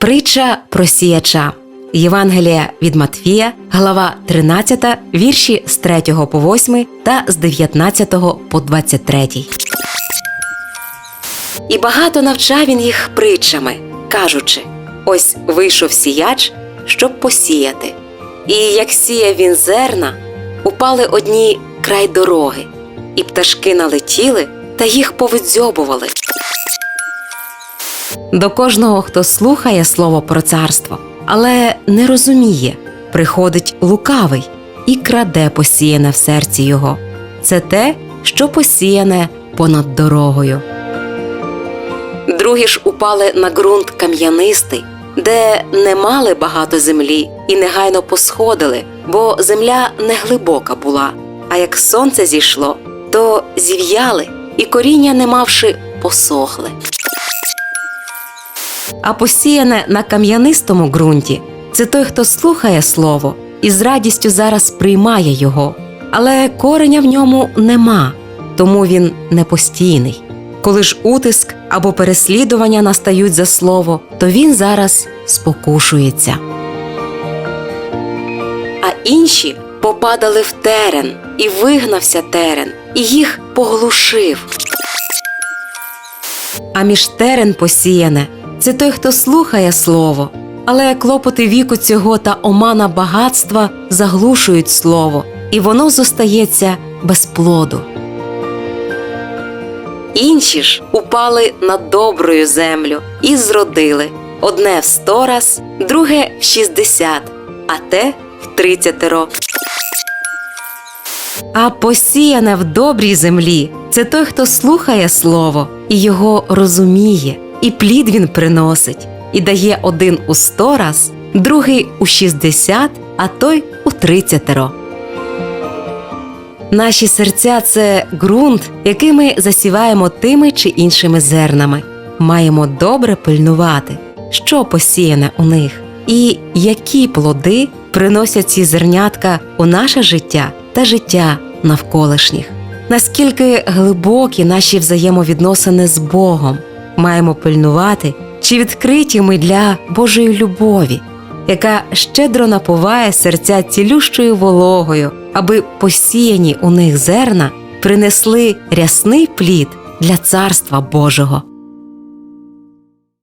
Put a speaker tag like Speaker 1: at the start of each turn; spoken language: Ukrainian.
Speaker 1: Притча про сіяча. Євангелія від Матфія, глава 13, вірші з 3 по 8 та з 19 по 23. І багато навчав він їх притчами, кажучи: ось вийшов сіяч, щоб посіяти. І як сіяв він зерна, упали одні край дороги, і пташки налетіли та їх повидзьобували. До кожного, хто слухає слово про царство, але не розуміє, приходить лукавий і краде посіяне в серці його. Це те, що посіяне понад дорогою. Другі ж упали на ґрунт кам'янистий, де не мали багато землі і негайно посходили, бо земля не глибока була. А як сонце зійшло, то зів'яли, і коріння, не мавши, посохли. А посіяне на кам'янистому ґрунті це той, хто слухає слово і з радістю зараз приймає його, але кореня в ньому нема, тому він непостійний. Коли ж утиск або переслідування настають за слово, то він зараз спокушується. А інші попадали в терен, і вигнався терен, і їх поглушив. А між терен посіяне це той, хто слухає слово, але клопоти віку цього та омана багатства заглушують слово, і воно зостається без плоду. Інші ж упали на добрую землю і зродили одне в сто раз, друге в шістдесят, а те в тридцятеро. А посіяне в добрій землі це той, хто слухає слово і його розуміє, і плід він приносить, і дає один у сто раз, другий у шістдесят, а той у тридцятеро. Наші серця це ґрунт, який ми засіваємо тими чи іншими зернами. Маємо добре пильнувати, що посіяне у них, і які плоди приносять ці зернятка у наше життя та життя навколишніх. Наскільки глибокі наші взаємовідносини з Богом, маємо пильнувати, чи відкриті ми для Божої любові, яка щедро напуває серця цілющою вологою, аби посіяні у них зерна принесли рясний плід для царства Божого.